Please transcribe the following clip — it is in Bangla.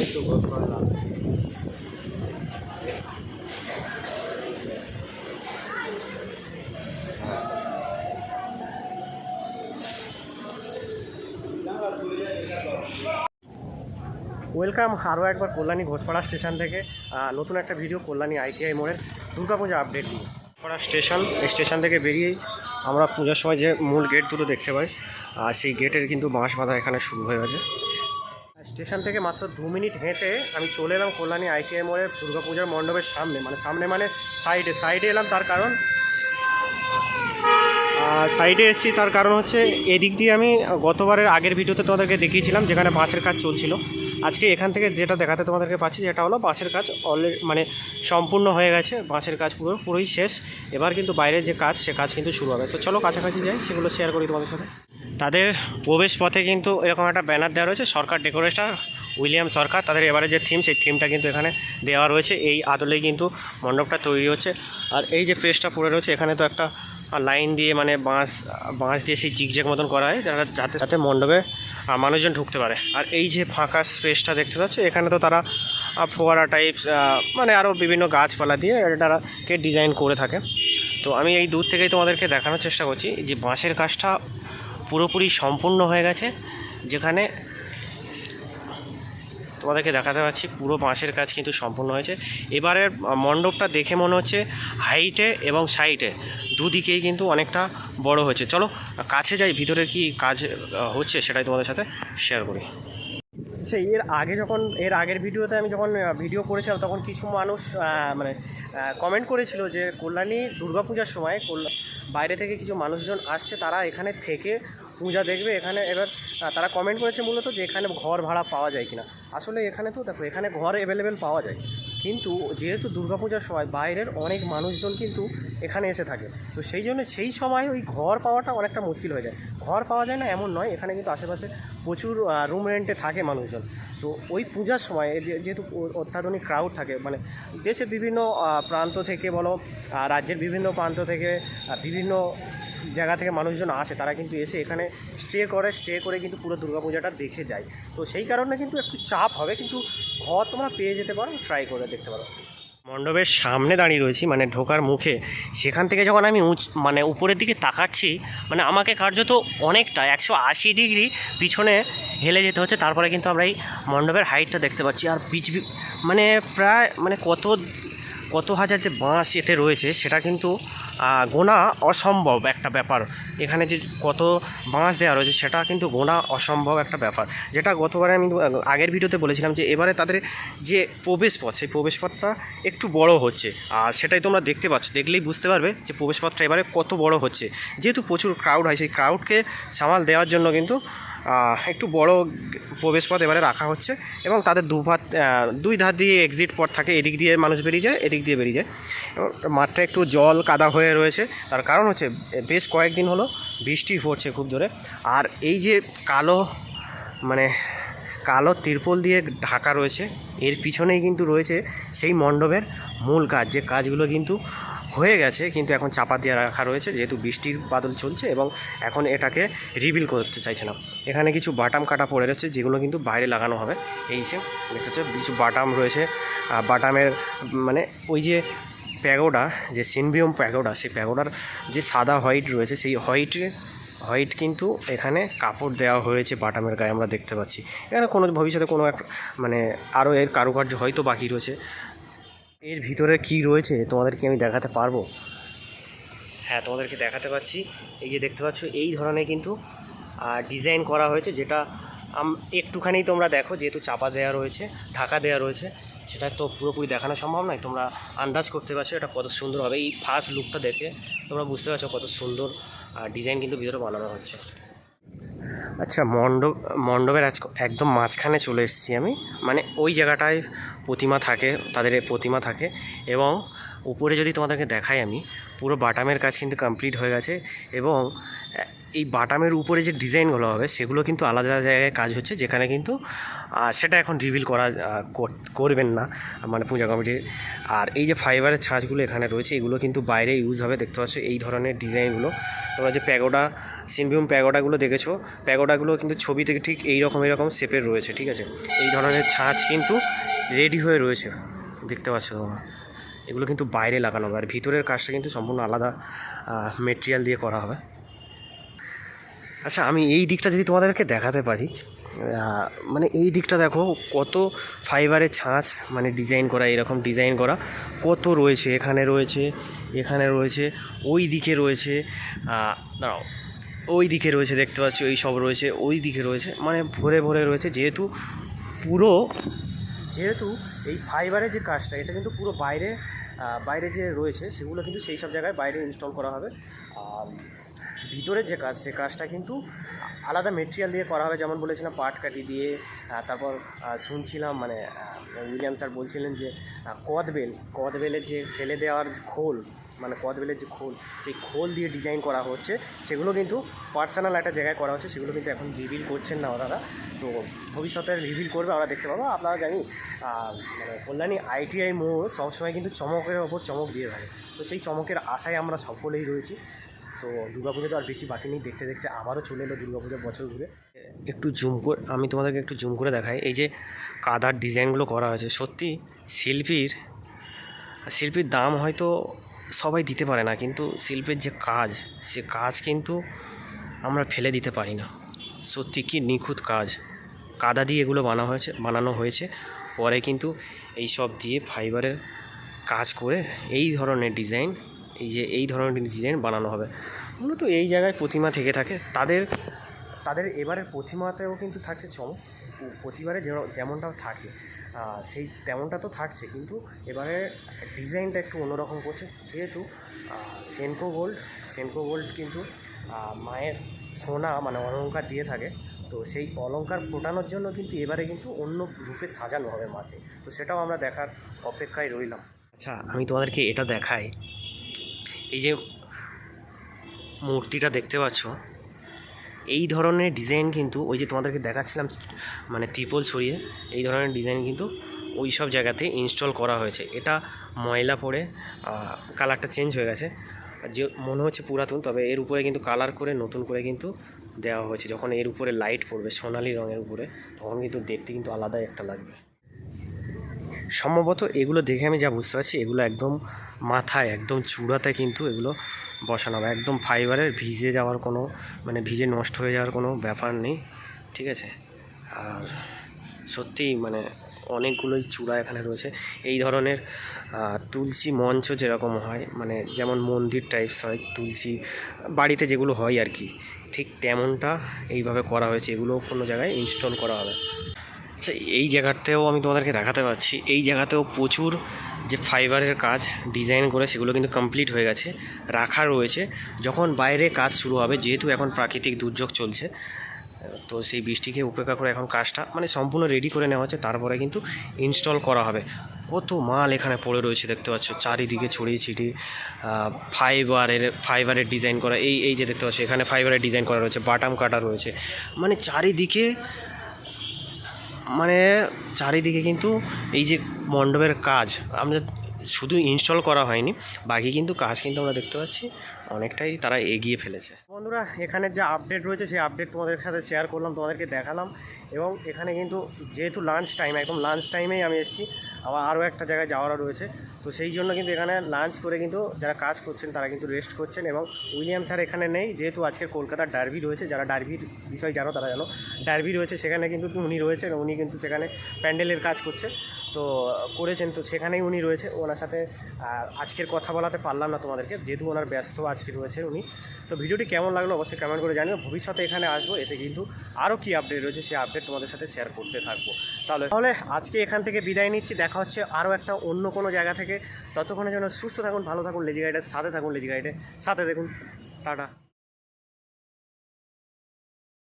এই তো ঘর কয়লা ওয়েলকাম আরও একবার কল্যাণী ঘোষপাড়া স্টেশন থেকে। নতুন একটা ভিডিও কল্যাণী আইটিআই মোড়ের দুর্গাপূজা আপডেট নিয়ে। ঘোষপাড়া স্টেশন স্টেশন থেকে বেরিয়েই আমরা পূজার সময় যে মূল গেট দুটো দেখতে পাই, আর সেই গেটের কিন্তু বাঁশ বাঁধা এখানে শুরু হয়ে গেছে। স্টেশন থেকে মাত্র দু মিনিট হেঁটে আমি চলে এলাম কল্যাণী আইটিআই মোড়ের দুর্গাপূজার মণ্ডপের সামনে। মানে সামনে মানে সাইডে সাইডে এলাম তার কারণ সাইডে এসেছি তার কারণ হচ্ছে এদিক দিয়ে আমি গতবারের আগের ভিডিওতে তোমাদেরকে দেখিয়েছিলাম যেখানে বাঁশের কাজ চলছিল। আজকে এখান থেকে যেটা দেখাতে তোমাদেরকে পাচ্ছি যেটা হলো বাঁশের কাজ অলরেডি মানে সম্পূর্ণ হয়ে গেছে বাঁশের কাজ পুরো পুরোই শেষ। এবার কিন্তু বাইরের যে কাজ, সে কাজ কিন্তু শুরু হবে। তো চলো কাছাকাছি যাই, সেগুলো শেয়ার করি তোমাদের সাথে। তাদের প্রবেশ পথে কিন্তু এরকম একটা ব্যানার দেওয়া রয়েছে, সরকার ডেকোরেশন উইলিয়াম সরকার। তাদের এবারে যে থিম সেই থিমটা কিন্তু এখানে দেওয়া রয়েছে। এই আদলেই কিন্তু মণ্ডপটা তৈরি হচ্ছে। আর এই যে ফ্রেসটা পড়ে রয়েছে, এখানে তো একটা লাইন দিয়ে মানে বাঁশ বাঁশ দিয়ে সেই জিগজ্যাগ মতন করা হয়, যারা যাতে যাতে মণ্ডপে মানুষজন ঢুকতে পারে। আর এই যে ফাঁকা স্পেসটা দেখতে পাচ্ছ, এখানে তো তারা ফোয়ারা টাইপ মানে আরও বিভিন্ন গাছপালা দিয়ে এটাকে ডিজাইন করে থাকে। তো আমি এই দূর থেকেই তোমাদেরকে দেখানোর চেষ্টা করছি যে বাঁশের কাজটা পুরোপুরি সম্পূর্ণ হয়ে গেছে, যেখানে তোমাদেরকে দেখাতে পাচ্ছি, পুরো বাঁশের কাজ কিন্তু সম্পূর্ণ হয়েছে। এবারের মণ্ডপটা দেখে মনে হচ্ছে হাইটে এবং সাইটে দুদিকেই কিন্তু অনেকটা বড় হয়েছে। চলো, কাছে যাই, ভিতরে কি কাজ হচ্ছে সেটাই তোমাদের সাথে শেয়ার করি। আচ্ছা এর আগে যখন, এর আগের ভিডিওতে আমি যখন ভিডিও করেছিলাম, তখন কিছু মানুষ মানে কমেন্ট করেছিল যে কল্যাণী দুর্গাপূজার সময় বাইরে থেকে কিছু মানুষজন আসছে, তারা এখানে থেকে পূজা দেখবে, এখানে এবার তারা কমেন্ট করেছে মূলত যে এখানে ঘর ভাড়া পাওয়া যায় কিনা। আসলে এখানে তো দেখো, এখানে ঘর অ্যাভেলেবেল পাওয়া যায়। কিন্তু যেহেতু দুর্গাপূজার সময় বাইরের অনেক মানুষজন কিন্তু এখানে এসে থাকে। তো সেই জন্য সেই সময় ওই ঘর পাওয়াটা অনেকটা মুশকিল হয়ে যায়। ঘর পাওয়া যায় না এমন নয়, এখানে কিন্তু আশেপাশে প্রচুর রুম রেন্টে থাকে মানুষজন। তো ওই পূজার সময় যেহেতু অত্যাধুনিক ক্রাউড থাকে মানে দেশের বিভিন্ন প্রান্ত থেকে বলো রাজ্যের বিভিন্ন প্রান্ত থেকে বিভিন্ন জায়গা থেকে মানুষজন আসে, তারা কিন্তু এসে এখানে স্টে করে স্টে করে কিন্তু পুরো দুর্গাপূজাটা দেখে যায়। তো সেই কারণে কিন্তু একটু চাপ হবে, কিন্তু ঘর তোমরা পেয়ে যেতে পারো ট্রাই করে দেখতে পারো। মণ্ডপের সামনে দাঁড়িয়ে রয়েছি মানে ঢোকার মুখে। সেখান থেকে যখন আমি উঁচ মানে উপরের দিকে তাকাচ্ছি মানে আমাকে কার্যত অনেকটা, একশো আশি ডিগ্রি পিছনে হেলে যেতে হচ্ছে, তারপরে কিন্তু আমরা এই মণ্ডপের হাইটটা দেখতে পাচ্ছি। আর পিচ মানে প্রায় মানে কত কত হাজার যে বাঁশ এতে রয়েছে, সেটা কিন্তু গোনা অসম্ভব একটা ব্যাপার। এখানে যে কত বাঁশ দেওয়া রয়েছে, সেটা কিন্তু গোনা অসম্ভব একটা ব্যাপার। যেটা গতবারে আমি আগের ভিডিওতে বলেছিলাম যে, এবারে তাদের যে প্রবেশপথ, সেই প্রবেশপথটা একটু বড় হচ্ছে। আর সেটাই তোমরা দেখতে পাচ্ছ, দেখলেই বুঝতে পারবে যে, প্রবেশপথটা এবারে কত বড় হচ্ছে। যেহেতু প্রচুর ক্রাউড হয়, সেই ক্রাউডকে সামাল দেওয়ার জন্য কিন্তু একটু বড় প্রবেশপথ এবারে রাখা হচ্ছে এবং তাদের দুভাত দুই ধার দিয়ে এক্সিট পথ থাকে, এদিক দিয়ে মানুষ বেরিয়ে যায়, এদিক দিয়ে বেরিয়ে যায়। এবং মাঠটা একটু জল কাদা হয়ে রয়েছে, তার কারণ হচ্ছে বেশ কয়েকদিন হলো বৃষ্টি পড়ছে খুব জোরে। আর এই যে কালো মানে কালো তিরপল দিয়ে ঢাকা রয়েছে, এর পিছনেই কিন্তু রয়েছে সেই মণ্ডপের মূল কাজ, যে কাজগুলো কিন্তু হয়ে গেছে, কিন্তু এখন চাপা দিয়ে রাখা রয়েছে, যেহেতু বৃষ্টির বাদল চলছে এবং এখন এটাকে রিভিল করতে চাইছে না। এখানে কিছু বাটাম কাটা পড়ে রয়েছে, যেগুলো কিন্তু বাইরে লাগানো হবে। এই যে, দেখতে পাচ্ছ, কিছু বাটাম রয়েছে। বাটামের মানে ওই যে প্যাগোডা, যে সিনবিয়ম প্যাগোডা, সেই প্যাগোডার যে সাদা হোয়াইট রয়েছে, সেই হোয়াইটে, হোয়াইট কিন্তু এখানে কাপড় দেওয়া হয়েছে বাটামের গায়ে, আমরা দেখতে পাচ্ছি। এখানে কোনো, ভবিষ্যতে কোনো এক মানে আরও এর কারুকার্য হয়তো বাকি রয়েছে। এর ভিতরে কি রয়েছে? তোমাদেরকে আমি দেখাতে পারব? হ্যাঁ তোমাদেরকে দেখাতে পাচ্ছি। এই যে দেখতে পাচ্ছ, এই ধরনের কিন্তু ডিজাইন করা হয়েছে যেটা একটুখানি তোমরা দেখো, যেহেতু চাপা দেওয়া রয়েছে, ঢাকা দেওয়া রয়েছে, সেটা তো পুরোপুরি দেখানো সম্ভব নয়। তোমরা আন্দাজ করতে পারছ এটা কত সুন্দর হবে। এই ফার্স্ট লুকটা দেখে তোমরা বুঝতে পারছ কত সুন্দর ডিজাইন কিন্তু ভিতরে বানানো হচ্ছে। আচ্ছা মণ্ডপ, মণ্ডপের আজ একদম মাঝখানে চলে এসেছি আমি। মানে ওই জায়গাটায় প্রতিমা থাকে, তাদের প্রতিমা থাকে এবং উপরে যদি তোমাদেরকে দেখাই আমি, পুরো বাটামের কাজ কিন্তু কমপ্লিট হয়ে গেছে এবং এই বাটামের উপরে যে ডিজাইনগুলো হবে, সেগুলো কিন্তু আলাদা আলাদা জায়গায় কাজ হচ্ছে, যেখানে কিন্তু সেটা এখন রিভিল করা কর- করবেন না মানে পূজা কমিটির। আর এই যে ফাইবারের ছাঁচগুলো এখানে রয়েছে, এগুলো কিন্তু বাইরে ইউজ হবে, দেখতে পাচ্ছ এই ধরনের ডিজাইনগুলো। তোমরা যে প্যাগোডা সিনভিউম প্যাগোডাগুলো দেখেছ? প্যাগোডাগুলো কিন্তু ছবি থেকে ঠিক এই রকম এরকম শেপের রয়েছে, ঠিক আছে? এই ধরনের ছাঁচ কিন্তু রেডি হয়ে রয়েছে, দেখতে পাচ্ছ তোমরা। এগুলো কিন্তু বাইরে লাগানো হবে, আর ভিতরের কাজটা কিন্তু সম্পূর্ণ আলাদা মেটেরিয়াল দিয়ে করা হবে। আচ্ছা আমি এই দিকটা যদি তোমাদেরকে দেখাতে পারি মানে এই দিকটা দেখো, কত ফাইবারের ছাঁচ মানে ডিজাইন করা, এরকম ডিজাইন করা, কত রয়েছে, এখানে রয়েছে এখানে রয়েছে, ওই দিকে রয়েছে দাঁড়াও। ওই দিকে রয়েছে, দেখতে পাচ্ছি ওই সব রয়েছে, ওই দিকে রয়েছে মানে ভরে ভরে রয়েছে, যেহেতু পুরো, যেহেতু এই ফাইবারের যে কাজটা, এটা কিন্তু পুরো বাইরে বাইরে যে রয়েছে, সেগুলো কিন্তু সেই সব জায়গায় বাইরে ইনস্টল করা হবে। আর ভিতরের যে কাজ, সে কাজটা কিন্তু আলাদা মেটেরিয়াল দিয়ে করা হবে, যেমন বলেছিলাম, পাট কাটি দিয়ে তারপর শুনছিলাম মানে উইলিয়াম স্যার বলছিলেন যে কদবেল, কদবেলের যে ফেলে দেওয়ার খোল মানে কদবেলের যে খোল, সেই খোল দিয়ে ডিজাইন করা হচ্ছে। সেগুলো কিন্তু পার্সোনাল একটা জায়গায় করা হচ্ছে। সেগুলো কিন্তু এখন রিভিল করছেন না ওনারা। তো ভবিষ্যতে রিভিল করবে, আমরা দেখতে পাবো। আপনারা জানি মানে কল্যাণী আইটিআই মোড় সবসময় কিন্তু চমকের ওপর চমক দিয়ে থাকে। তো সেই চমকের আশায় আমরা সকলেই রয়েছি। তো দুর্গাপুজো তো আর বেশি বাকি নেই। দেখতে দেখতে আবারও চলে এলো দুর্গাপুজোর বছর ঘুরে। একটু জুম করে, আমি তোমাদেরকে একটু জুম করে দেখাই। এই যে কাদার ডিজাইনগুলো করা হয়েছে, সত্যি শিল্পীর শিল্পীর দাম হয়তো সবাই দিতে পারে না, কিন্তু শিল্পের যে কাজ, সে কাজ কিন্তু আমরা ফেলে দিতে পারি না। সত্যি কি নিখুঁত কাজ। কাদা দিয়ে এগুলো বানা হয়েছে, বানানো হয়েছে। পরে কিন্তু এই সব দিয়ে ফাইবারের কাজ করে এই ধরনের ডিজাইন, এই যে এই ধরনের ডিজাইন বানানো হবে। মূলত এই জায়গায় প্রতিমা থেকে থাকে। তাদের তাদের এবারের প্রতিমাতেও কিন্তু থাকে চমক। প্রতিবারে যেমনটাও থাকে। সেই তেমনটা তো থাকছে, কিন্তু এবারে ডিজাইনটা একটু অন্যরকম করছে। যেহেতু সেনকো গোল্ড সেনকো গোল্ড কিন্তু মায়ের সোনা মানে অলঙ্কার দিয়ে থাকে। তো সেই অলঙ্কার ফোটানোর জন্য কিন্তু এবারে কিন্তু অন্য রূপে সাজানো হবে মাকে। তো সেটাও আমরা দেখার অপেক্ষায় রইলাম। আচ্ছা আমি তোমাদেরকে এটা দেখাই। এই যে মূর্তিটা দেখতে পাচ্ছ এই ধরনের ডিজাইন কিন্তু ওই যে তোমাদেরকে দেখাচ্ছিলাম মানে ত্রিপল ছড়িয়ে, এই ধরনের ডিজাইন কিন্তু ওই সব জায়গাতে ইনস্টল করা হয়েছে। এটা ময়লা পরে কালারটা চেঞ্জ হয়ে গেছে। যে মনে হচ্ছে পুরাতন, তবে এর উপরে কিন্তু কালার করে, নতুন করে কিন্তু দেওয়া হয়েছে। যখন এর উপরে লাইট পড়বে, সোনালি রঙের উপরে, তখন কিন্তু দেখতে কিন্তু আলাদাই একটা লাগবে। সম্ভবত এগুলো দেখে আমি যা বুঝতে পারছি, এগুলো একদম মাথায়, একদম চূড়াতে কিন্তু এগুলো বসানো হবে একদম ফাইবারের ভিজে যাওয়ার কোনো মানে ভিজে নষ্ট হয়ে যাওয়ার কোনো ব্যাপার নেই, ঠিক আছে? আর সত্যিই মানে অনেকগুলোই চূড়া এখানে রয়েছে। এই ধরনের তুলসী মঞ্চ যেরকম হয় মানে যেমন মন্দির টাইপস হয়, তুলসী, বাড়িতে যেগুলো হয় আর কি, ঠিক তেমনটা এইভাবে করা হয়েছে। এগুলো কোনো জায়গায় ইনস্টল করা হবে। আচ্ছা এই জায়গাতেও আমি তোমাদেরকে দেখাতে পাচ্ছি, এই জায়গাতেও প্রচুর যে ফাইবারের কাজ ডিজাইন করে সেগুলো কিন্তু কমপ্লিট হয়ে গেছে, রাখা রয়েছে। যখন বাইরে কাজ শুরু হবে, যেহেতু এখন প্রাকৃতিক দুর্যোগ চলছে, তো সেই বৃষ্টিকে উপেক্ষা করে এখন কাজটা মানে সম্পূর্ণ রেডি করে নেওয়া হচ্ছে, তারপরে কিন্তু ইনস্টল করা হবে। কত মাল এখানে পড়ে রয়েছে দেখতে পাচ্ছ, চারিদিকে ছড়িয়ে ছিটিয়ে ফাইবারের ফাইবারের ডিজাইন করা, এই এই যে দেখতে পাচ্ছ, এখানে ফাইবারের ডিজাইন করা রয়েছে বাটাম কাটা রয়েছে। মানে চারিদিকে মানে চারিদিকে কিন্তু এই যে মণ্ডপের কাজ, আমরা শুধু ইনস্টল করা হয়নি, বাকি কিন্তু কাজ কিন্তু আমরা দেখতে পাচ্ছি, অনেকটাই তারা এগিয়ে ফেলেছে। বন্ধুরা, এখানে যে আপডেট রয়েছে, সেই আপডেট তোমাদের সাথে শেয়ার করলাম, তোমাদেরকে দেখালাম, এবং এখানে কিন্তু যেহেতু লাঞ্চ টাইম একদম লাঞ্চ টাইমেই আমি এসেছি আবার আরও একটা জায়গায় যাওয়ারও রয়েছে। তো সেই জন্য কিন্তু এখানে লাঞ্চ করে কিন্তু যারা কাজ করছেন, তারা কিন্তু রেস্ট করছেন এবং উইলিয়াম স্যার এখানে নেই। যেহেতু আজকে কলকাতার ডার্বি রয়েছে, যারা ডার্বির বিষয় জানো তারা জানো। ডার্বি রয়েছে সেখানে কিন্তু উনি রয়েছেন, উনি কিন্তু সেখানে প্যান্ডেলের কাজ করছে তো করেছেন, তো সেখানেই উনি রয়েছে। ওনার সাথে আজকের কথা বলাতে পারলাম না তোমাদেরকে, যেহেতু ওনার ব্যস্ত আজকে রয়েছে উনি। তো ভিডিওটি কেমন লাগল অবশ্যই কমেন্ট করে জানিও। ভবিষ্যতে এখানে আসব, এসে কিন্তু আরও কী আপডেট রয়েছে সেই আপডেট তোমাদের সাথে শেয়ার করতে থাকব। তাহলে তাহলে আজকে এখান থেকে বিদায় নিচ্ছি। দেখা হচ্ছে আরও একটা অন্য কোনো জায়গা থেকে। ততক্ষণের জন্য সুস্থ থাকুন, ভালো থাকুন লেজি গাইডের সাথে থাকুন লেজি গাইডের সাথে দেখুন। টাটা।